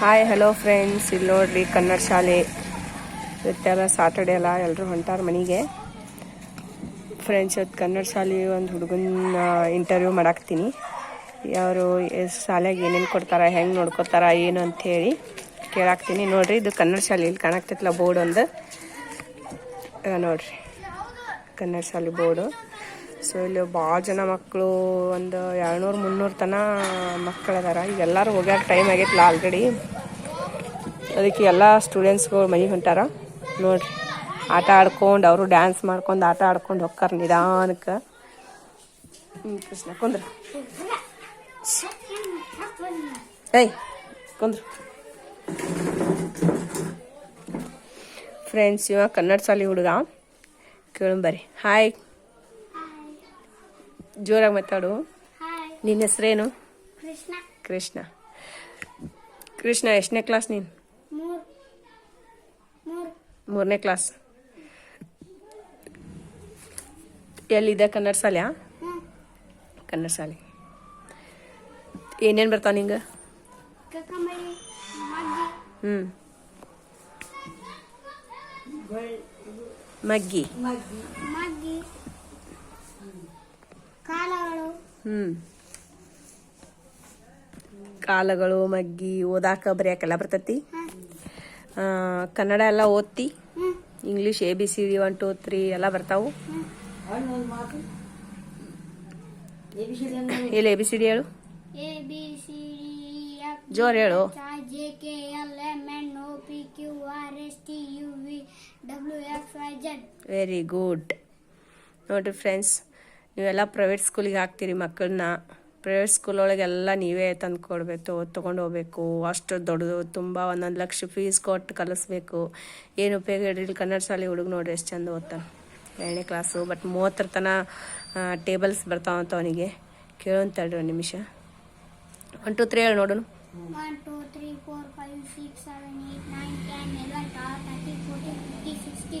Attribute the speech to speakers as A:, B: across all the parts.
A: Hi hello friends ಇಲ್ಲಿ ನೋಡ್ರಿ ಕನ್ನಡ ಶಾಲೆ. ಇವತ್ತೆಲ್ಲ ಸಾಟರ್ಡೆ ಅಲ್ಲ ಎಲ್ಲರೂ ಹೊಂಟಾರ ಮನೆಗೆ. ಫ್ರೆಂಡ್ಸ್ ಇವತ್ತು ಕನ್ನಡ ಶಾಲೆ ಒಂದು ಹುಡುಗನ ಇಂಟರ್ವ್ಯೂ ಮಾಡಾಕ್ತೀನಿ. ಅವರು ಶಾಲೆಗೆ ಏನೇನು ಕೊಡ್ತಾರ, ಹೆಂಗೆ ನೋಡ್ಕೊತಾರ, ಏನು ಅಂತ ಹೇಳಿ ಕೇಳಾಕ್ತೀನಿ. ನೋಡ್ರಿ, ಇದು ಕನ್ನಡ ಶಾಲೆ, ಇಲ್ಲಿ ಕಾಣಾಕ್ತೈತಲ್ಲ ಬೋರ್ಡ್ ಒಂದು. ನೋಡ್ರಿ. ಕನ್ನಡ ಶಾಲೆ ಬೋರ್ಡು. ಸೊ ಇಲ್ಲಿ ಭಾಳ ಜನ ಮಕ್ಕಳು ಒಂದು ಎರಡ್ನೂರು, ಮುನ್ನೂರು ತನ ಮಕ್ಕಳು ಅದಾರ. ಈಗ ಎಲ್ಲರೂ ಹೋಗ್ಯಾಕ ಟೈಮ್ ಆಗೈತಲ್ಲ ಆಲ್ರೆಡಿ ಅದಕ್ಕೆ ಎಲ್ಲ ಸ್ಟೂಡೆಂಟ್ಸ್ಗಳು ಮನೆಗೆ ಹೊಂಟಾರ. ನೋಡ್ರಿ, ಆಟ ಆಡ್ಕೊಂಡು ಅವರು ಡ್ಯಾನ್ಸ್ ಮಾಡ್ಕೊಂಡು ಆಟ ಆಡ್ಕೊಂಡು ಹೋಗ್ತಾರ ನಿಧಾನಕ್ಕೆ ಕೃಷ್ಣ, ಕುಂದ್ರ. ಏಯ್, ಕುಂದ್ರ. ಫ್ರೆಂಡ್ಸ್ ಇವ ಕನ್ನಡ ಶಾಲೆ ಹುಡುಗ. ಕೇಳಂಬರಿ ಹಾಯ್ ಜೋರಾಗಿ ಮಾತಾಡು.
B: ಹಾಯ್
A: ನಿನ್ನ ಹೆಸ್ರೇನು?
B: ಕೃಷ್ಣ.
A: ಕೃಷ್ಣ. ಕೃಷ್ಣ ಎಷ್ಟನೇ ಕ್ಲಾಸ್ ನೀನು?
B: ಮೂರ್. ಮೂರ್.
A: ಮೂರನೇ ಕ್ಲಾಸ್. ಎಲ್ಲಿದೆ ಕನ್ನಡ ಶಾಲೆ
B: ಹ್ಮ್.
A: ಕನ್ನಡ ಶಾಲೆ. ಏನೇನು ಬರ್ತಾವ ನಿಂಗೆ? ಹ್ಞೂ ಮಗ್ಗಿ.
B: ಕಾಲಗಳು.
A: ಮಗ್ಗಿ ಓದಾಕ ಬರೆಯಾಕೆಲ್ಲ ಬರ್ತೈತಿ. ಕನ್ನಡ ಎಲ್ಲ ಓದ್ತಿ. English A B C D one two three ಎಲ್ಲ ಬರ್ತಾವು. ಎಲ್ಲಿ ಎ ಬಿ ಸಿ ಡಿ ಹೇಳು? ಜೋರ್ ಹೇಳು.
B: J K L M N O P Q R S T U V W X Y Z
A: very good ನೋಡಿರಿ friends ನೀವೆಲ್ಲ private ಸ್ಕೂಲಿಗೆ ಹಾಕ್ತೀರಿ ಮಕ್ಕಳನ್ನ ಪ್ರೈವೇಟ್ ಸ್ಕೂಲ್ ಒಳಗೆಲ್ಲ ನೀವೇ ತಂದು ಕೊಡಬೇಕು, ತೊಗೊಂಡು ಹೋಗ್ಬೇಕು. ಅಷ್ಟು ದೊಡ್ಡದು, ತುಂಬ ಒಂದೊಂದು ಲಕ್ಷ ಫೀಸ್ ಕೊಟ್ಟು ಕಲಿಸ್ಬೇಕು. ಏನು ಉಪಯೋಗ ಇಲ್ಲಿ ಕನ್ನಡ ಶಾಲೆ ಹುಡುಗ ನೋಡಿರಿ ಎಷ್ಟು ಚಂದ ಓದ್ತಾನೆ ಏಳನೇ ಕ್ಲಾಸು ಬಟ್ ಮೂವತ್ತರ ತನ ಟೇಬಲ್ಸ್ ಬರ್ತಾವಂತ ಅವನಿಗೆ. ಕೇಳೋಂತಳ್ರಿ ಒಂದು ನಿಮಿಷ. ಒನ್ ಟು ತ್ರೀ ಹೇಳಿ ನೋಡೋಣ
B: six seven eight nine ten thirty forty fifty sixty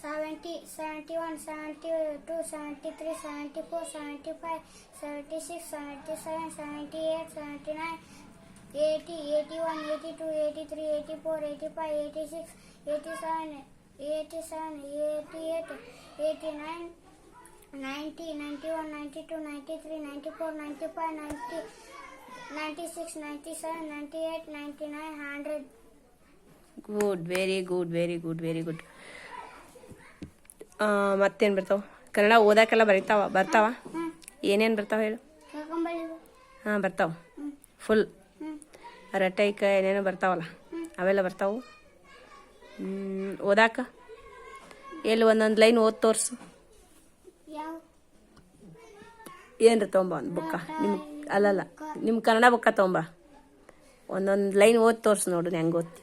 B: 70, 71, 72, 73, 74, 75, 76, 77, 78, 79, 80, 81, 82, 83, 84, 85, 86, 87, 87, 88, 89, 90, 91, 92, 93, 94, 95, 90, 96, 97, 98, 99, 100.
A: Good, very good, very good, very good. ಮತ್ತೇನು ಬರ್ತಾವ? ಕನ್ನಡ ಓದಾಕೆಲ್ಲ ಬರೀತಾವ, ಬರ್ತಾವ? ಏನೇನು ಬರ್ತಾವ ಹೇಳು? ಹಾಂ, ಬರ್ತಾವ. ಫುಲ್ ರಟೈಕ ಏನೇನೋ ಬರ್ತಾವಲ್ಲ, ಅವೆಲ್ಲ ಬರ್ತಾವು. ಓದಾಕ? ಎಲ್ಲಿ ಒಂದೊಂದು ಲೈನ್ ಓದ್ ತೋರಿಸು.
B: ಏನು
A: ಏನ್ರಿ ತೊಗೊಂಬ ಒಂದು ಬುಕ್ಕ. ನಿಮ್ಮ ಅಲ್ಲಲ್ಲ ನಿಮ್ಮ ಕನ್ನಡ ಬುಕ್ಕ ತೊಗೊಂಬ. ಒಂದೊಂದು ಲೈನ್ ಓದ್ ತೋರ್ಸು ನೋಡು ಹೆಂಗೆ ಓದ್ತಿ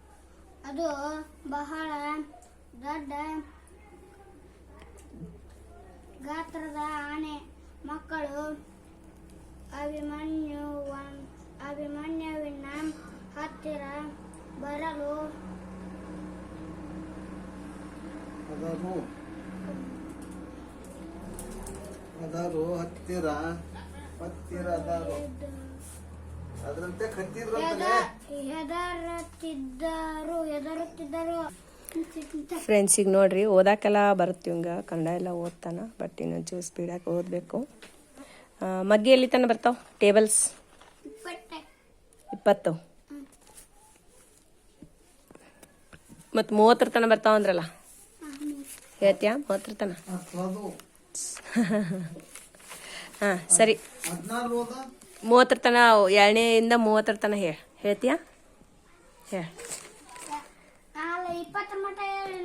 B: ಅದು ಬಹಳ ದೊಡ್ಡ ಗಾತ್ರದ ಆನೆ. ಮಕ್ಕಳು ಅಭಿಮನ್ಯು ಅಭಿಮನ್ಯುವಿನ ಹತ್ತಿರ ಬರಲು
C: ಅದರು ಹತ್ತಿರ. ಹತ್ತಿರ ಅದಾರು. ಅದರಂತೆ
B: ಹೆದರುತ್ತಿದ್ದರು ಹೆದರುತ್ತಿದ್ದರು.
A: ಫ್ರೆಂಡ್ಸಿಗೆ ನೋಡ್ರಿ ಓದಾಕೆಲ್ಲ ಬರುತ್ತೆ ಇವಂಗ ಕನ್ನಡ ಎಲ್ಲ ಓದ್ತಾನ ಬಟ್ ಇನ್ನೊಂಚೂರು ಸ್ಪೀಡಾಗಿ ಓದಬೇಕು. ಮಗ್ಗಿ ಎಲ್ಲಿ ತನಕ ಬರ್ತಾವ? ಟೇಬಲ್ಸ್ ಇಪ್ಪತ್ತು. ಮತ್ತು ಮೂವತ್ತರ ತನ ಬರ್ತಾವ ಅಂದ್ರಲ್ಲ? ಹೇಳ್ತೀಯಾ? ಮೂವತ್ತರ ತನಕ
C: ಹತ್ತದು
A: ಹಾಂ ಸರಿ. ಮೂವತ್ತರ ತನ ಎರಡನೇಯಿಂದ ಮೂವತ್ತರ ತನ ಹೇಳ. ಹೇಳ್ತೀಯಾ ಹೇಳ
B: ಅಲ್ಲ ಇಪ್ಪತ್ತರ ಮಟ್ಟ ಹೇಳಿ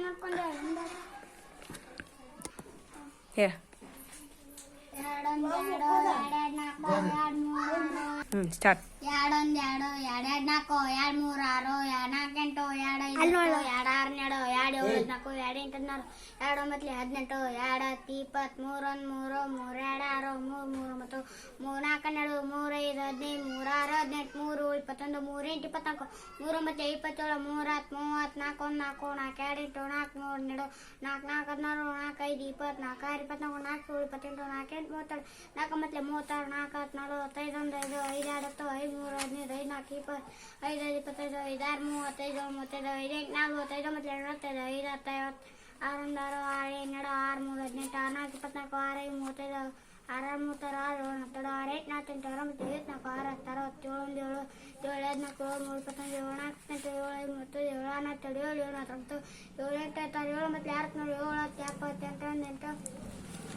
B: ನೋಡ್ಕೊಂಡೆ
A: ಹೇಳ
B: ಎರಡೊಂದು ಎರಡು ಎರಡೆರಡು ನಾಲ್ಕು ಎರಡು ಮೂರು
A: ಹ್ಞೂ ಸ್ಟಾರ್ಟ್
B: ಎರಡೊಂದು ಎರಡು ಎರಡೆರಡು ನಾಲ್ಕು ಎರಡು ಮೂರು ಆರು ಎರಡು ನಾಲ್ಕು ಎಂಟು ಎರಡು ಐದು ಎಂಟು, ಎರಡು ಆರು ಎರಡು ಎರಡು ಏಳು ನಾಲ್ಕು ಎರಡು ಎಂಟು ಹದಿನಾರು ಎರಡು ಒಂಬತ್ತು ಹದಿನೆಂಟು ಎರಡು ಹತ್ತು ಇಪ್ಪತ್ತು ಮೂರೊಂದು ಮೂರು ಮೂರು ಎರಡು ಆರು ಮೂರು ಮೂರು ಮತ್ತು ಮೂರು ನಾಲ್ಕು ಹನ್ನೆರಡು ಮೂರು ಐದು ಹದಿನೈದು ಮೂರು ಆರು ಹದಿನೆಂಟು ಮೂರು ಇಪ್ಪತ್ತೊಂದು ಮೂರು ಎಂಟು ಇಪ್ಪತ್ನಾಲ್ಕು ಮೂರು ಒಂಬತ್ತು ಇಪ್ಪತ್ತೇಳು ಮೂರು ಹತ್ತು ಮೂವತ್ತು ನಾಲ್ಕು ಒಂದು ನಾಲ್ಕು ನಾಲ್ಕು ಎರಡು ಎಂಟು ನಾಲ್ಕು ಮೂರು ಹನ್ನೆರಡು ನಾಲ್ಕು ನಾಲ್ಕು ಹದಿನಾರು ನಾಲ್ಕು ಐದು ಇಪ್ಪತ್ತು ನಾಲ್ಕು ಆರು ಇಪ್ಪತ್ನಾಲ್ಕು ನಾಲ್ಕು ಏಳು ಇಪ್ಪತ್ತೆಂಟು ನಾಲ್ಕು ಎಂಟು ಮೂವತ್ತೆರಡು ನಾಲ್ಕು ಒಂಬತ್ತು ಮೂವತ್ತಾರು ನಾಲ್ಕು ಹತ್ತು ನಲವತ್ತೈದು ಒಂದು ಐದು ಐದು ಎರಡು ಹತ್ತು ಐದು ಮೂರು ಹದಿನೈದು ಐದು ನಾಲ್ಕು ಇಪ್ಪತ್ತು ಐದು ಐದು ಇಪ್ಪತ್ತೈದು ಐದು ಆರು ಮೂವತ್ತೈದು ಮೂವತ್ತೈದು ಐದು ಎಂಟು ನಲ್ವತ್ತೈದು ಒಂಬತ್ತು ನಲವತ್ತೈದು ಐದು ಹತ್ತು ಐವತ್ತು ಆರು ಒಂದು ಆರು ಆರು ಹನ್ನೆರಡು ಆರು ಮೂರು ಹದಿನೆಂಟು ಆರು ನಾಲ್ಕು ಇಪ್ಪತ್ನಾಲ್ಕು ಆರು ಐದು ಮೂವತ್ತೈದು ಆರು ಆರು ಮೂವತ್ತಾರು ಆರು ಏಳು ಹತ್ತೆರಡು ಆರು ಎಂಟು ನಾಲ್ಕು ಆರು ಒಂಬತ್ತು ಐವತ್ನಾಲ್ಕು ಆರು ಹತ್ತು ಅರವತ್ತು ಏಳು ಒಂದು ಏಳು ಏಳು ಹದಿನಾಲ್ಕು ಏಳು ಮೂರು ಇಪ್ಪತ್ತೊಂದು ಏಳು ನಾಲ್ಕು ಹದಿನೆಂಟು ಏಳು ಐದು ಮೂವತ್ತೈದು ಏಳು ಹನ್ನೊಂದು ಏಳು ಏಳು ಹತ್ತೊಂಬತ್ತು ಏಳು ಎಂಟು ಹತ್ತಾರು ಏಳು ಮತ್ತು ಎರಡು ನೂರು ಏಳು ಹತ್ತು ಎಪ್ಪತ್ತೆಂಟು ಒಂದು ಎಂಟು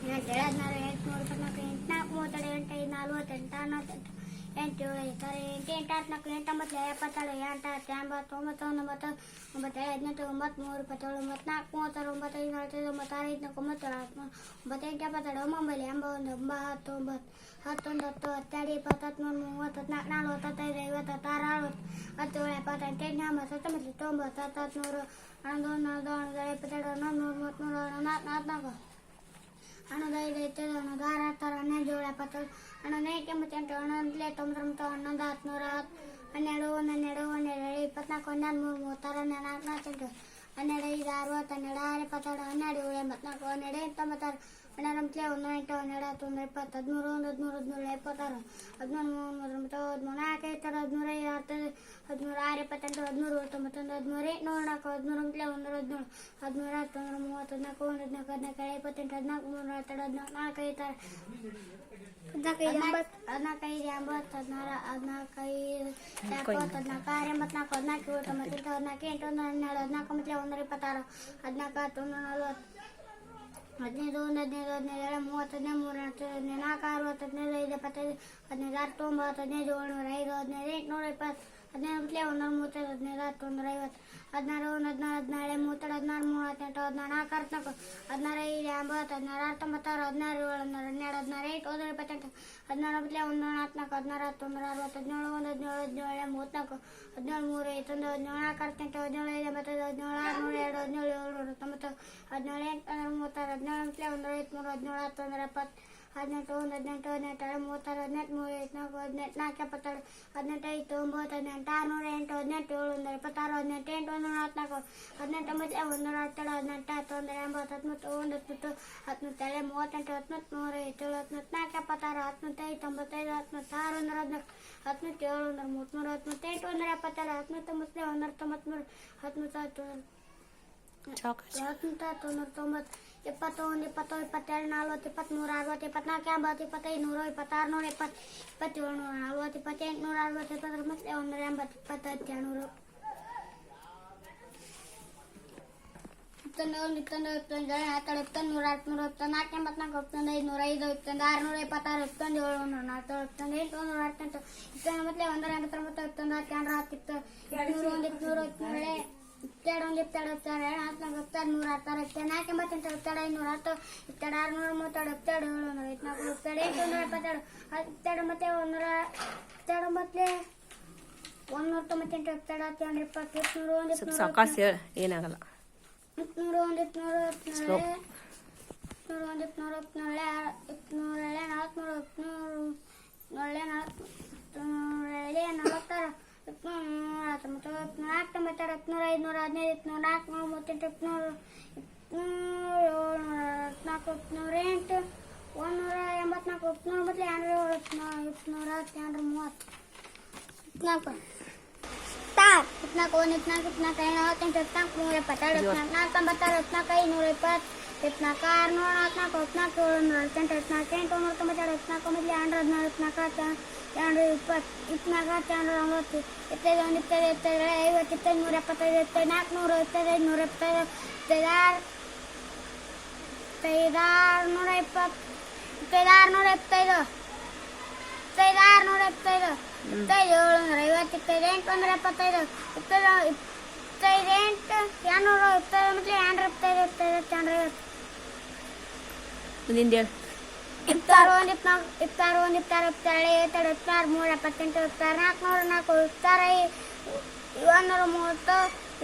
B: ಎಂಟು ಏಳು ಹದಿನಾರು ಎಂಟು ಮೂರು ಇಪ್ಪತ್ನಾಲ್ಕು ಎಂಟು ನಾಲ್ಕು ಮೂವತ್ತೆರಡು ಎಂಟು ಐದು ನಲ್ವತ್ತೆಂಟು ಹನ್ನೊಂದೆಂಟು ಎಂಟು ಐದು ಎಂಟು ಎಂಟು ಹದಿನಾಲ್ಕು ಎಂಟು ಒಂಬತ್ತು ಎಪ್ಪತ್ತೆರಡು ಎಂಟು ಎಂಬತ್ತು ಒಂಬತ್ತು ಒಂಬತ್ತು ಒಂಬತ್ತೇಳು ಹದಿನೆಂಟು ಒಂಬತ್ತು ಮೂರು ಇಪ್ಪತ್ತೇಳು ಒಂಬತ್ನಾಲ್ಕು ಮೂವತ್ತಾರು ಒಂಬತ್ತೈದು ನಲವತ್ತೈದು ಒಂಬತ್ತಾರು ಐದು ಒಂಬತ್ತೇಳು ಒಂಬತ್ತೆಂಟು ಎಪ್ಪತ್ತೆರಡು ಒಂಬೈಲಿ ಎಂಬತ್ತೊಂದು, ಒಂಬತ್ತು ಒಂಬತ್ತು ಹತ್ತೊಂದು ಹತ್ತು ಹತ್ತೆರಡು ಇಪ್ಪತ್ತು ಹತ್ಮೂರು ಮೂವತ್ತು ನಲ್ವತ್ತು ಹತ್ತೈದು ಐವತ್ತು ಹತ್ತಾರು ಅರವತ್ತು, ಹತ್ತೇಳು, ಎಪ್ಪತ್ತೆಂಟು ಎಂಬತ್ತು ಒಂಬತ್ತು, ಹತ್ತೊಂಬತ್ತು, ತೊಂಬತ್ತು ಹತ್ತು ಹತ್ನೂರು ಹನ್ನೊಂದು ಹನ್ನೊಂದು ಹನ್ನೊಂದು, ಇಪ್ಪತ್ತೆರಡು, ಹನ್ನೊಂದು ನೂರು ಮೂವತ್ತ್ಮೂರು, ಹನ್ನೊಂದು ನಾಲ್ಕು ನಾಲ್ಕು. ಹನ್ನೊಂದು ಐದು ಐದು ಹನ್ನೊಂದು ಆರು ಹತ್ತಾರು ಹನ್ನೆರಡು ಏಳು ಎಪ್ಪತ್ತು ಹನ್ನೊಂದು ಎಂಟು ಎಂಬತ್ತೆಂಟು ಹನ್ನೊಂದು ತೊಂಬತ್ತೊಂಬತ್ತು ಹನ್ನೊಂದು ಹತ್ನೂರ ಹತ್ತು ಹನ್ನೆರಡು ಒಂದು ಹನ್ನೆರಡು ಹನ್ನೆರಡು ಇಪ್ಪತ್ನಾಲ್ಕು ಹನ್ನೆರಡು ಮೂರು ಮೂವತ್ತಾರು ಹನ್ನೆರಡು ನಾಲ್ಕು ನಾಲ್ಕು ಹನ್ನೆರಡು ಐದು ಅರವತ್ತು ಹನ್ನೆರಡು ಆರು ಇಪ್ಪತ್ತೆರಡು ಹನ್ನೆರಡು ಏಳು ಎಂಬತ್ನಾಲ್ಕು ಹನ್ನೆರಡು ಎಂಟು ತೊಂಬತ್ತಾರು ಹನ್ನೆರಡು ಒಂದು ಎಂಟು ಹನ್ನೆರಡು ಹತ್ತು, ಒಂದು ಇಪ್ಪತ್ತು ಹದಿಮೂರು, ಒಂದು ಹದಿಮೂರು ಹದಿನೇಳು ಇಪ್ಪತ್ತಾರು ಹದಿಮೂರು, ಮೂರು ಮೂವತ್ತೊಂಬತ್ತು ಹದಿಮೂರು ನಾಲ್ಕು ಐದು ಹದಿಮೂರು, ಐದು ಹತ್ತು ಹದಿಮೂರು, ಆರು ಇಪ್ಪತ್ತೆಂಟು ಹದಿಮೂರು ತೊಂಬತ್ತೊಂದು ಹದಿಮೂರು ನೂರು ನಾಲ್ಕು ಹದಿಮೂರು ಒಂಬತ್ತಲೆ ಒಂದು ಹದಿನೇಳು ಹದಿಮೂರು ಹತ್ತೊಂದು ಮೂವತ್ತು, ಹದಿನಾಲ್ಕು, ಒಂದು ಹದಿನಾಲ್ಕು ಹದಿನಾಲ್ಕು ಇಪ್ಪತ್ತೆಂಟು ಹದಿನಾಲ್ಕು ಮೂರು ಹತ್ತೆರಡು, ಹದಿನಾಲ್ಕು, ನಾಲ್ಕು, ಐದು ಹದಿನಾಲ್ಕೈದು ಎಂಬತ್ತು ಹದಿನಾಲ್ಕೈದು ಎಂಬತ್ತು, ಹದಿನಾರು ಹದಿನಾಲ್ಕೈದು ಎಪ್ಪತ್ತು, ಹದಿನಾಲ್ಕು, ಆರು, ಎಂಬತ್ನಾಲ್ಕು, ಹದಿನಾಲ್ಕು, ಏಳು, ತೊಂಬತ್ತೆಂಟು, ಹದಿನಾಲ್ಕು, ಎಂಟು, ಒಂದು ಹನ್ನೆರಡು, ಹದಿನಾಲ್ಕು ಒಂಬತ್ತಲೆ ಒಂದು ಇಪ್ಪತ್ತಾರು, ಹದಿನಾಲ್ಕು ಹತ್ತು ಒಂದು ನಲ್ವತ್ತು ಹದಿನೈದು ಒಂದು ಹದಿನೈದು ಹದಿನೈದು ಎರಡು ಮೂವತ್ತು, ಹದಿನೈದು, ಮೂರು ಹದಿನೈದು, ನಾಲ್ಕು ಅರವತ್ತು ಹದಿನೈದು, ಐದು ಇಪ್ಪತ್ತೈದು ಹದಿನೈದು ಆರು ತೊಂಬತ್ತು ಹದಿನೈದು, ಏಳ್ನೂರ ಐದು, ಹದಿನೈದು, ಎಂಟುನೂರ ಇಪ್ಪತ್ತು. ಹದಿನೈದು ಒಂಬತ್ತಲೆ ಒಂದೂರ ಮೂವತ್ತೈದು ಹದಿನೈದು ಹತ್ತು ಒಂದೂರ ಐವತ್ತು ಹದಿನಾರು ಒಂದು ಹದಿನಾರು ಹದಿನಾಳೆ ಮೂವತ್ತೆರಡು ಹದಿನಾರು ಮೂವತ್ತೆಂಟು ಹದಿನಾರು ನಾಲ್ಕು ಹದಿನಾಲ್ಕು ಹದಿನಾರು ಐದು ಎಂಬತ್ತು ಹದಿನಾರು ಆರು ತೊಂಬತ್ತಾರು ಹದಿನಾರು ಏಳು ಹದಿನಾರು ಹನ್ನೆರಡು ಹದಿನಾರು ಎಂಟು ಒಂದು ಇಪ್ಪತ್ತೆಂಟು ಹದಿನಾರು ಒಂಬತ್ತಲೆ ಒಂದು ನಾಲ್ಕು ಹದಿನಾರು ಹತ್ತು ಒಂದು ಅರವತ್ತು ಹದಿನೇಳು ಒಂದು ಹದಿನೇಳು ಹದಿನೇಳು ಮೂವತ್ತ್ನಾಲ್ಕು ಹದಿನೇಳು ಮೂರು ಐವತ್ತೊಂದು ಹದಿನೇಳು ನಾಲ್ಕು ಹದಿನೆಂಟು ಹದಿನೇಳು ಐದು ಎಂಬತ್ತೈದು ಹದಿನೇಳು ಆರುನೂರ ಎರಡು ಹದಿನೇಳು ಏಳ್ನೂರ ತೊಂಬತ್ತು ಹದಿನೇಳು ಎಂಟು ಮೂವತ್ತಾರು ಹದಿನೇಳು ಒಂಬತ್ತಲೆ ಒಂದು ಐವತ್ಮೂರು ಹದಿನೇಳು ಹತ್ತು ಒಂದು ಎಪ್ಪತ್ತು ಹದಿನೆಂಟು ಒಂದು ಹದಿನೆಂಟು ಹದಿನೆಂಟು ಎರಡು ಮೂವತ್ತಾರು, ಹದಿನೆಂಟು ಮೂರು ಐವತ್ನಾಲ್ಕು ಹದಿನೆಂಟು, ನಾಲ್ಕು, ಎಪ್ಪತ್ತೆರಡು, ಹದಿನೆಂಟು, ಐದು, ಒಂಬತ್ತು, ಹದಿನೆಂಟು, ಆರುನೂರ, ಎಂಟು, ಹದಿನೆಂಟು ಏಳು ಒಂದು ಇಪ್ಪತ್ತಾರು ಹದಿನೆಂಟು, ಎಂಟು, ಒಂದು ನಲವತ್ನಾಲ್ಕು ಹದಿನೆಂಟು, ಒಂಬತ್ತು ಒಂದು ಹತ್ತೆರಡು ಹದಿನೆಂಟು ಹತ್ತು ಒಂದು ಎಂಬತ್ತು, ಹತ್ತೊಂಬತ್ತು ಒಂದು ಹತ್ತೊಂಬತ್ತು, ಹತ್ತೊಂಬತ್ತೇಳು, ಮೂವತ್ತೆಂಟು, ಹತ್ತೊಂಬತ್ತು ಮೂರು ಐವತ್ತೇಳು ಹತ್ತೊಂಬತ್ತು, ನಾಲ್ಕು, ಎಪ್ಪತ್ತಾರು, ಹತ್ತೊಂಬತ್ತೈದು, ತೊಂಬತ್ತೈದು ಹತ್ತೊಂಬತ್ತಾರು ಒಂದು ಹದಿನಾಲ್ಕು, ಹತ್ತೊಂಬತ್ತೇಳು, ಒಂದು ಮೂವತ್ತ್ಮೂರು ಹತ್ತೊಂಬತ್ತೆಂಟು ಒಂದು ಎಪ್ಪತ್ತೆರಡು ಹತ್ತೊಂಬತ್ತೊಂಬತ್ತು ಒಂದು ತೊಂಬತ್ಮೂರು ಹತ್ತೊಂಬತ್ತು ಹತ್ತು
A: ಚೌಕಾಸಿ
B: ಹತ್ತೊಂಬತ್ತು ತೊಂಬತ್ತು ತೊಂಬತ್ತು ಇಪ್ಪತ್ತೊಂದು ಇಪ್ಪತ್ತು ಇಪ್ಪತ್ತೆರಡು ನಲ್ವತ್ತು ಇಪ್ಪತ್ತ್ಮೂರು ಅರವತ್ತು ಇಪ್ಪತ್ನಾಲ್ಕು ಎಂಬತ್ತು ಇಪ್ಪತ್ತೈದು ನೂರು ಇಪ್ಪತ್ತಾರು ನೂರ ಇಪ್ಪತ್ತು ನೂರ ನಲ್ವತ್ತು ಇಪ್ಪತ್ತೆಂಟು ನೂರ ಅರವತ್ತು ಇಪ್ಪತ್ತೊಂಬತ್ತು ಒಂದೂರ ಎಂಬತ್ತು ಇಪ್ಪತ್ತೈದು ನೂರು ಇಪ್ಪತ್ತೊಂದು ಇಪ್ಪತ್ತೊಂದು ಇಪ್ಪತ್ತೊಂದು ಹತ್ತೆರಡು ಇಪ್ಪತ್ತೊಂದು ನೂರ ಹತ್ತಮೂರು ಇಪ್ಪತ್ತೊಂದು ನಾಲ್ಕು ಎಂಬತ್ನಾಲ್ಕು ಇಪ್ಪತ್ತೊಂದು ಐದು ನೂರ ಇಪ್ಪತ್ತೊಂದು ಆರುನೂರ ಇಪ್ಪತ್ತಾರು ಇಪ್ಪತ್ತೊಂದು ಏಳು ನೂರ ನಾಲ್ಕು ಇಪ್ಪತ್ತೊಂದು ನೂರ ಇಪ್ಪತ್ತೆರಡು ಒಂದು ಇಪ್ಪತ್ತೆರಡು ಇಪ್ಪತ್ತೆರಡು ಎರಡು ನಾಲ್ಕು ಇಪ್ಪತ್ತೆರಡು ನೂರ ಹತ್ತಾರು ಇಪ್ಪತ್ತೆರಡು ನಾಲ್ಕು ಎಂಬತ್ತೆಂಟು ಇಪ್ಪತ್ತೆರಡು ಐನೂರ ಹತ್ತು ಇಪ್ಪತ್ತೆರಡು ಆರುನೂರ ಮೂವತ್ತೆರಡು ಇಪ್ಪತ್ತೆರಡು ಏಳು ನೂರ ಇಪ್ಪತ್ನಾಲ್ಕು ಇಪ್ಪತ್ತೆರಡು ಎಂಟು ನೂರ ಇಪ್ಪತ್ತೆರಡು ಇಪ್ಪತ್ತೆರಡು ಮತ್ತೆ ಒಂದೂರ ಇಪ್ಪತ್ತೆರಡು ಮತ್ತೆ ಒಂದೂರ ತೊಂಬತ್ತೆಂಟು ಇಪ್ಪತ್ತೆರಡು ಹತ್ತೆರಡು ಇಪ್ಪತ್ತು ನೂರು ಒಂದು
A: ಸ್ವಲ್ಪ
B: ಇಪ್ಪನೂರು
A: ಸಾವಕಾಶ ಏನಾಗಲ್ಲ.
B: ಇಪ್ಪನೂರು ಒಂದು ಇಪ್ಪನೂರು ಇಪ್ಪನೇಳೆ ಇಪ್ಪನೂರು ಒಂದು ಇಪ್ಪನೂರು ಇಪ್ಪನೇಳೆ ಎಳೆ ನಾಲ್ಕುನೂರು ಇಪ್ಪನೂರು ನೂರಳೆ ನಾಲ್ಕು ಇಪ್ಪನೂರೇಳೆ ನಲವತ್ತಾರು ಹತ್ತೊಂಬತ್ತು ನಾಲ್ಕು ತೊಂಬತ್ತೆರಡು ಇಪ್ಪನೂರ ಐದುನೂರ ಹದಿನೈದು ಇಪ್ಪನೂರ ನಾಲ್ಕುನೂರ ಮೂವತ್ತೆಂಟು ಇಪ್ಪನೂರು ಇಪ್ಪನೂರು ಏಳ್ನೂರ ಹತ್ನಾಲ್ಕು ಇಪ್ಪನೂರ ಎಂಟು ಒಂದೂರ ಎಂಬತ್ನಾಲ್ಕು ಇಪ್ಪನೂರ ಮತ್ತೆ ಎರಡು ಇಪ್ಪನೂರ ಇಪ್ಪನೂರ ಹತ್ತು ಎರಡು ಮೂವತ್ತು ಇಪ್ಪತ್ನಾಲ್ಕು ಇಪ್ಪತ್ತಾರು ಇಪ್ಪತ್ನಾಲ್ಕು ಒಂದು ಇಪ್ಪತ್ನಾಲ್ಕು ಇಪ್ಪತ್ನಾಲ್ಕು ಐದು ನಲವತ್ತೆಂಟು ಇಪ್ಪತ್ನಾಲ್ಕು ನೂರ ಎಪ್ಪತ್ತೆರಡು ಇಪ್ಪತ್ನಾಲ್ಕು ನಾಲ್ಕು ತೊಂಬತ್ತಾರು ಇಪ್ಪತ್ನಾಲ್ಕು ಐದು ಇಪ್ಪತ್ತು ಆರು ನೂರ ನಾಲ್ಕು ಇಪ್ಪತ್ನಾಲ್ಕು ಏಳು ನೂರ ಅರವತ್ತೆಂಟು ಇಪ್ಪತ್ನಾಲ್ಕು ಎಂಟು ನೂರ ತೊಂಬತ್ತೆರಡು ಇಪ್ಪತ್ನಾಲ್ಕು ಒಂಬತ್ತು, ಎರಡು ಹದಿನಾರು ಹತ್ತು, ಎರಡು ಇಪ್ಪತ್ತು ಇಪ್ಪತ್ನಾಲ್ಕು ಹತ್ತು, ಎರಡು ಒಂಬತ್ತು ಇಪ್ಪತ್ತೈದು ಒಂದು ಇಪ್ಪತ್ತೈದು ಇಪ್ಪತ್ತೈದು ಐವತ್ತು ಇಪ್ಪತ್ತೈದು ನೂರ ಎಪ್ಪತ್ತೈದು ಇಪ್ಪತ್ತೈದು ನಾಲ್ಕು ನೂರು ಇಪ್ಪತ್ತೈದು ನೂರ ಎಪ್ಪತ್ತೈದು ಇಪ್ಪತ್ತೈದು ಇಪ್ಪತ್ತೈದಾರು ನೂರ ಇಪ್ಪತ್ತು ಇಪ್ಪತ್ತೈದಾರು ನೂರ ಎಪ್ಪತ್ತೈದು ಇಪ್ಪತ್ತೈದಾರು ನೂರ ಎಪ್ಪತ್ತೈದು ಇಪ್ಪತ್ತೈದು ಏಳು ನೂರ ಐವತ್ತು ಇಪ್ಪತ್ತೈದು ಎಂಟು ನೂರ ಎಪ್ಪತ್ತೈದು ಇಪ್ಪತ್ತೈದು ಇಪ್ಪತ್ತೈದು ಎಂಟು ಎರಡುನೂರ ಇಪ್ಪತ್ತೈದು ಮತ್ತು ಎರಡು ಇಪ್ಪತ್ತೈದು ಇಪ್ಪತ್ತೈದು
A: ಮುಂದಿಂದ ಹೇಳು.
B: ಇಪ್ಪತ್ತಾರು ಒಂದು ಇಪ್ಪತ್ನಾಲ್ಕು ಇಪ್ಪತ್ತಾರು ಒಂದು ಇಪ್ಪತ್ತಾರು ಇಪ್ಪತ್ತೇಳು ಐವತ್ತೆರಡು ಇಪ್ಪತ್ತಾರು ಮೂರು ಎಪ್ಪತ್ತೆಂಟು ಇಪ್ಪತ್ತಾರು ನಾಲ್ಕುನೂರ ನಾಲ್ಕು ಇಪ್ಪತ್ತಾರು ಏಳ್ನೂರ ಮೂವತ್ತು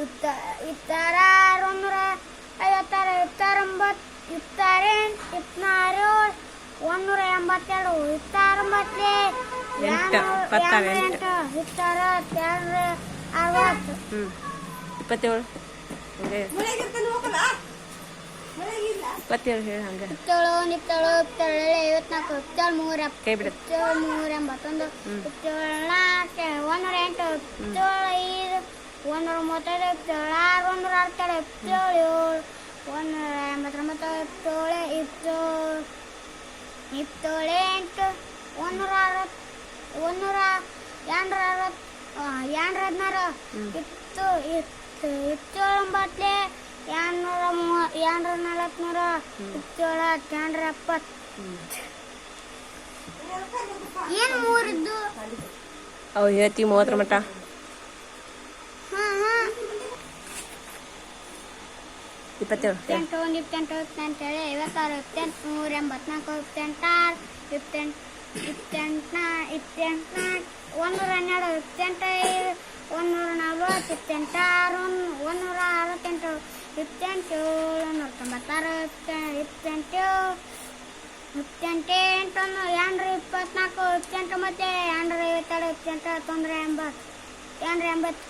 B: ಇಪ್ತ ಇಪ್ಪತ್ತಾರು ಆರುನೂರ ಐವತ್ತಾರು ಇಪ್ಪತ್ತಾರು ಒಂಬತ್ತು ಇಪ್ಪತ್ತಾರು ಒಂದೂರ ಎಂಬತ್ತೆರಡು ಇಪ್ಪತ್ತಾರು ಒಂಬತ್ತೇ
A: ಎಂಟು, ಇಪ್ಪತ್ತಾರು.
B: ಇಪ್ಪತ್ತಾರು ಅರವತ್ತು.
A: ಹ್ಞೂ ಇಪ್ಪತ್ತೇಳು. ಇಪ್ಪತ್ತೇಳು ಹೇಳಿ ಹಂಗೆ.
B: ಇಪ್ಪತ್ತೇಳು ಒಂದು ಇಪ್ಪತ್ತೇಳು ಇಪ್ಪತ್ತೇಳು ಐವತ್ನಾಲ್ಕು ಇಪ್ಪತ್ತೇಳು ಮೂರ
A: ಕೈ ಬಿಡ.
B: ಇಪ್ಪತ್ತೇಳು ಮೂರ ಎಂಬತ್ತೊಂದು ಇಪ್ಪತ್ತೇಳು ನಾಲ್ಕು ಒಂದೂರ ಎಂಟು ಇಪ್ಪತ್ತೇಳು ಐದು ಒಂದೂರ ಮೂವತ್ತೈದು ಇಪ್ಪತ್ತೇಳು ಆರು ಒಂದೂರ ಅರವತ್ತೆರಡು ಇಪ್ಪತ್ತೇಳು ಏಳು ಒಂದೂರ ಎಂಬತ್ತೊಂಬತ್ತು ಇಪ್ಪತ್ತೇಳು ಇಪ್ಪತ್ತೇಳು ಇಪ್ಪತ್ತೇಳು ಎಂಟು ಒಂದೂರ ಅರವತ್ತು ಒಂದೂರ ಎರಡುನೂರ ಅರವತ್ತು ಎರಡು ಹದಿನಾರು ಇತ್ತು ಇತ್ತು ಇಪ್ಪತ್ತೇಳು ಒಂಬತ್ತಲೆ ಎರಡುನೂರ ಮೂವ ಎರಡುನೂರ ನಲವತ್ತ್ಮೂರ ಇಪ್ಪತ್ತೇಳು ಹತ್ತು ಎರಡುನೂರ ಎಪ್ಪತ್ತು ಏನು ಮೂರಿದ್ದು
A: ಅವು ಹೇಳ್ತೀವಿ ಮೂವತ್ತರ ಮಟ್ಟ ಇಪ್ಪತ್ತೇಳು.
B: ಇಪ್ಪತ್ತೆಂಟು ಒಂದು ಇಪ್ಪತ್ತೆಂಟು ಇಪ್ಪತ್ತೆಂಟೇಳು ಐವತ್ತಾರು ಇಪ್ಪತ್ತೆಂಟು ನೂರ ಎಂಬತ್ನಾಲ್ಕು ಇಪ್ಪತ್ತೆಂಟಾರು ಇಪ್ಪತ್ತೆಂಟು ಇಪ್ಪತ್ತೆಂಟು ಇಪ್ಪತ್ತೆಂಟು ಒಂದೂರ ಹನ್ನೆರಡು ಇಪ್ಪತ್ತೆಂಟು ಒಂದೂರ ನಲ್ವತ್ತು ಇಪ್ಪತ್ತೆಂಟಾರು ಒಂದೂರ ಅರವತ್ತೆಂಟು. ಇಪ್ಪತ್ತೆಂಟು ನೂರ ಇಪ್ಪತ್ತೆ ಇಪ್ಪತ್ತೆಂಟು ಇಪ್ಪತ್ತೆಂಟೆಂಟೊಂದು ಇಪ್ಪತ್ತೆಂಟು ಎಂಟು ಒಂದು ಎರಡುನೂರ ಇಪ್ಪತ್ನಾಲ್ಕು ಇಪ್ಪತ್ತೆಂಟು ಮತ್ತೆ ಎರಡುನೂರ ಐವತ್ತೆರಡು ಇಪ್ಪತ್ತೆಂಟು ತೊಂದರೆ ಎಂಬತ್ತು ಎಂಟ್ರ ಎಂಬತ್ತು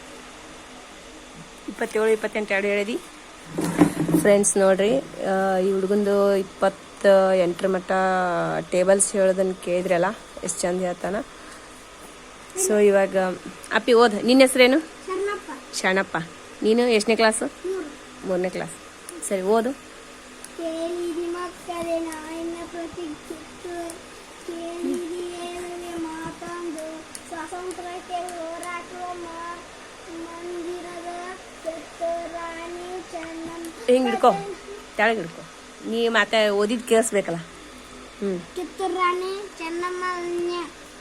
A: ಇಪ್ಪತ್ತೇಳು ಇಪ್ಪತ್ತೆಂಟು ಎರಡು ಹೇಳಿದಿ. ಫ್ರೆಂಡ್ಸ್ ನೋಡ್ರಿ ಈ ಹುಡುಗಂದು ಇಪ್ಪತ್ತ ಎಂಟರ ಮಟ್ಟ ಟೇಬಲ್ಸ್ ಹೇಳೋದನ್ನ ಕೇಳಿದ್ರಲ್ಲ ಎಷ್ಟು ಚಂದ ಹೇಳ್ತಾನ. ಸೊ ಇವಾಗ ಅಪ್ಪಿ ಓದ್ ನಿನ್ನ ಹೆಸರೇನು?
B: ಶರಣಪ್ಪ.
A: ಶರಣಪ್ಪ. ನೀನು ಎಷ್ಟನೇ ಕ್ಲಾಸು ಮೂರನೇ ಕ್ಲಾಸ್ ಸರಿ ಓದು.
B: ಕೇಳಿರಿ ಮಕ್ಕಳೇ ನಾಯಿನ ಪ್ರತಿ ಕೇಳಿರಿ ಏಳುವೆ ಮಾತೊಂದು ಸ್ವಾತಂತ್ರ್ಯಕ್ಕೆ ಹೋರಾಟುವ ಮಂದಿರದ ರಾಣಿ ಚೆನ್ನಮ್ಮ
A: ಹಿಂಗೆ ಹಿಡ್ಕೊ ತೆಳಗೆ ಹಿಡ್ಕೊ. ನೀ ಮಾತಾ ಓದಿದ್ದು ಕೇಳಿಸ್ಬೇಕಲ್ಲ. ಹ್ಞೂ
B: ಕಿತ್ತೂರು ರಾಣಿ ಚೆನ್ನಮ್ಮ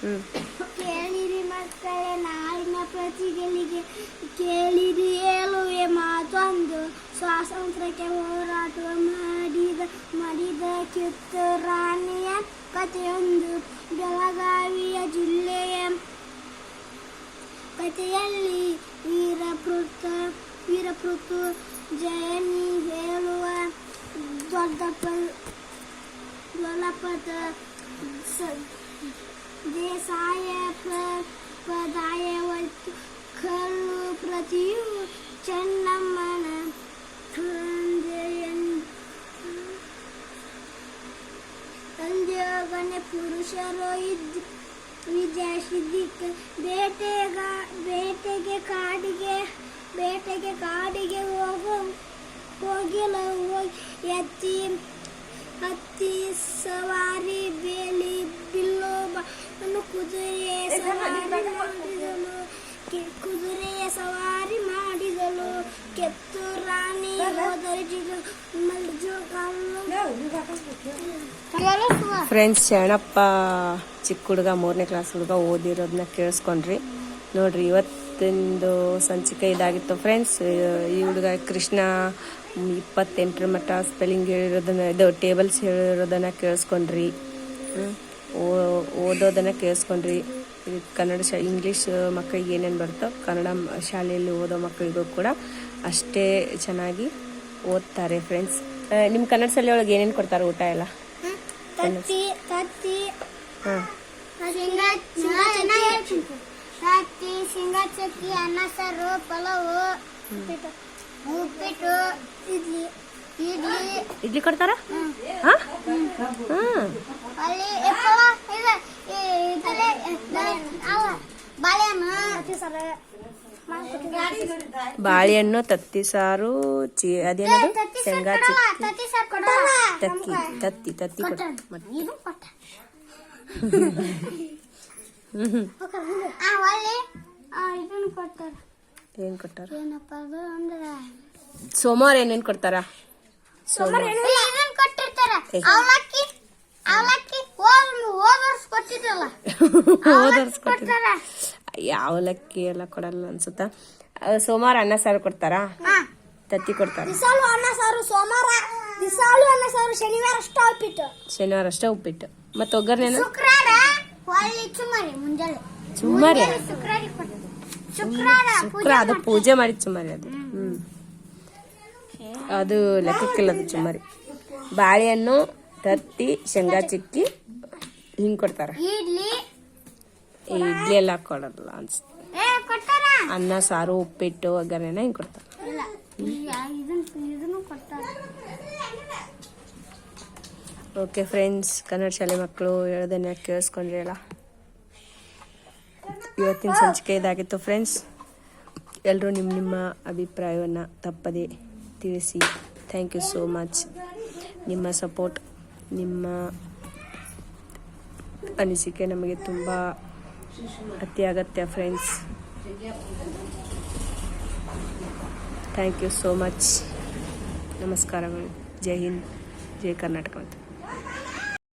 A: ಹ್ಞೂ
B: ಕೇಳಿರಿ ಮಕ್ಕಳೇ ನಾಳಿನ ಪ್ರತಿಗಳಿಗೆ ಕೇಳಿರಿ. ಮಾತೊಂದು ಸ್ವಾತಂತ್ರ್ಯಕ್ಕೆ ಹೋರಾಟ ಮಾಡಿದ ಮಾಡಿದ ಕಿತ್ತೂರು ರಾಣಿಯ ಕಥೆಯೊಂದು ಬೆಳಗಾವಿಯ ಜಿಲ್ಲೆಯ ಕಥೆಯಲ್ಲಿ ವೀರಪೃತ ವೀರಪೃತು ಜಯನಿ ಹೇಳುವ ದೊಡ್ಡ ಪ- ದೊಡ್ಡಪದ ಸ- ದೇಸಾಯ ಪ್ರ- ಪದಾಯವತ್ತು ಕಲ್ಲು ಪ್ರತಿಯು ಚೆನ್ನಮ್ಮನ ತಂದೆಯೊಗನೆ ಪುರುಷರು ಇದ್ದ ವಿದ್ಯಾಸಿದ್ಧಿಕ ಬೇಟೆಗ ಬೇಟೆಗೆ ಕಾಡಿಗೆ ಬೇಟೆಗೆ ಕಾಡಿಗೆ ಹೋಗೋ ಹೋಗಿಲ್ಲ ಹೋಗಿ ಎತ್ತಿ ಹತ್ತಿ ಸವಾರಿ ಬೇಲಿ ಬಿಲ್ಲು ಬಾಣವನ್ನು ಕುದುರೆ ಸವಾರಿ ಮಾಡಿದಳು ಕೆ- ಕುದುರೆಯ ಸವಾರಿ ಮಾಡಿದಳು ಕೆತ್ತು ರಾಣಿ
A: ಫ್ರೆಂಡ್ಸ್ ಶರಣಪ್ಪ ಚಿಕ್ಕ ಹುಡುಗ ಮೂರನೇ ಕ್ಲಾಸ್ ಹುಡುಗ ಓದಿರೋದನ್ನ ಕೇಳಿಸ್ಕೊಂಡ್ರಿ. ನೋಡ್ರಿ ಇವತ್ತಿಂದು ಸಂಚಿಕೆ ಇದಾಗಿತ್ತು. ಫ್ರೆಂಡ್ಸ್ ಈ ಹುಡುಗ ಕೃಷ್ಣ ಇಪ್ಪತ್ತೆಂಟರ ಮಟ್ಟ ಸ್ಪೆಲ್ಲಿಂಗ್ ಹೇಳಿರೋದನ್ನ ಇದು ಟೇಬಲ್ಸ್ ಹೇಳಿರೋದನ್ನ ಕೇಳಿಸ್ಕೊಂಡ್ರಿ. ಓ- ಓದೋದನ್ನ ಕೇಳಿಸ್ಕೊಂಡ್ರಿ. ಕನ್ನಡ ಶಾ ಇಂಗ್ಲೀಷ್ ಮಕ್ಕಳಿಗೆ ಏನೇನು ಬರುತ್ತೋ ಕನ್ನಡ ಶಾಲೆಯಲ್ಲಿ ಓದೋ ಮಕ್ಕಳಿಗೂ ಕೂಡ ಅಷ್ಟೇ ಚೆನ್ನಾಗಿ ಓದ್ತಾರೆ ಫ್ರೆಂಡ್ಸ್ ನಿಮ್ಮ ಕನ್ನಡ ಶಾಲೆ ಒಳಗೆ ಏನೇನು ಕೊಡ್ತಾರೆ ಊಟ ಎಲ್ಲ? ಹಾಂ.
B: ಅನ್ನ ಸಾರು ಪಲಾವು ಉಪ್ಪಿಟ್ಟು ಇಡ್ಲಿ. ಇಡ್ಲಿ
A: ಕೊಡ್ತಾರ?
B: ಬಾಳೆಹಣ್ಣು
A: ತತ್ತಿ ಸಾರು ಚಿ ಅದೇನದು? ಶೇಂಗಾ ಚಿಕ್ಕಿ
B: ತತ್ತಿ
A: ತತ್ತಿ ತತ್ತಿ ಏನ್ ಕೊಟ್ಟಾರ? ಸೋಮವಾರ ಏನೇನ್ ಕೊಡ್ತಾರ?
B: ಅವಲಕ್ಕಿ
A: ಎಲ್ಲ ಕೊಡಲ್ಲ ಅನ್ಸುತ್ತ. ಸೋಮವಾರ ಅನ್ನ ಸಾರು ಕೊಡ್ತಾರಾ? ತತ್ತಿ ಕೊಡ್ತಾರ?
B: ಅನ್ನ ಸಾರು ಸೋಮವಾರ ದಿಸಾಲು ಅನ್ನ ಸಾರು ಶನಿವಾರ ಅಷ್ಟೇ ಉಪ್ಪಿಟ್ಟು.
A: ಶನಿವಾರ ಅಷ್ಟೇ ಉಪ್ಪಿಟ್ಟು. ಮತ್ತೆ ಒಗ್ಗರಣೆ
B: ಶುಕ್ರವಾರ ಚುಮ್ಮರಿ ಮುಂಜಾನೆ.
A: ಚುಮ್ಮರಿ? ಅದು ಪೂಜೆ ಮಾಡಿ ಚುಮ್ಮರಿ ಅದು. ಅದು ಲೆಕ್ಕಕ್ಕಿಲ್ಲ ಅದು ಚುಮ್ಮರಿ. ಬಾಳೆಹಣ್ಣು ತತ್ತಿ ಶೇಂಗಾ ಚಿಕ್ಕಿ ಹಿಂಗ್ ಕೊಡ್ತಾರ.
B: ಇಡ್ಲಿ.
A: ಎಲ್ಲ ಕೊಡಲ್ಲ ಅನ್ಸುತ್ತೆ. ಅನ್ನ ಸಾರು ಉಪ್ಪಿಟ್ಟು ಒಗ್ಗರಣೆ ಹಿಂಗ್ ಕೊಡ್ತಾರ. ಓಕೆ ಫ್ರೆಂಡ್ಸ್ ಕನ್ನಡ ಶಾಲೆ ಮಕ್ಕಳು ಹೇಳೋದನ್ನ ಕೇಳಿಸ್ಕೊಂಡ್ರಿ ಅಲ್ಲ ಇವತ್ತಿನ ಸಂಚಿಕೆ ಇದಾಗಿತ್ತು. ಫ್ರೆಂಡ್ಸ್ ಎಲ್ಲರೂ ನಿಮ್ಮ ನಿಮ್ಮ ಅಭಿಪ್ರಾಯವನ್ನು ತಪ್ಪದೆ ತಿಳಿಸಿ. ಥ್ಯಾಂಕ್ ಯು ಸೋ ಮಚ್ ನಿಮ್ಮ ಸಪೋರ್ಟ್ ನಿಮ್ಮ ಅನಿಸಿಕೆ ನಮಗೆ ತುಂಬ ಅತಿ ಅಗತ್ಯ friends thank you so much ನಮಸ್ಕಾರಗಳು. ಜೈ ಹಿಂದ್, ಜೈ ಕರ್ನಾಟಕ